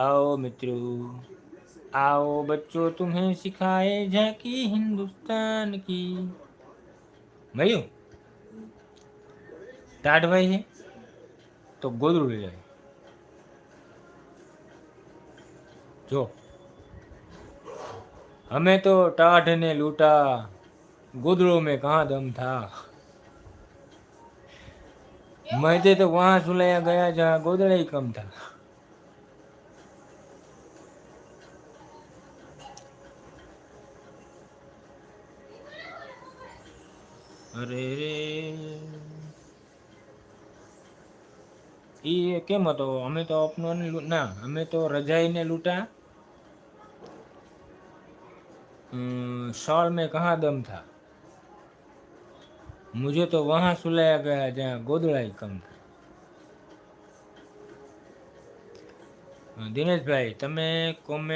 आओ मित्रों आओ बच्चों तुम्हें सिखाए झांकी हिंदुस्तान की મયું ટાઢભાઈ છે તો ગોદડું લઈ જાય જો हमें तो टाढ़ ने लूटा गोदड़ों में कहाँ दम था मैं तो वहां सुलाया गया जहाँ गोदड़ा ही कम था અરે રે એ કેમ હતો અમે તો અપનો ના અમે તો રજાઈને લૂંટા शॉल में कहाँ दम था मुझे तो वहां सुलाया गया जहाँ गोदड़ा ही कम था દિનેશભાઈ તમે કોમેન્ટ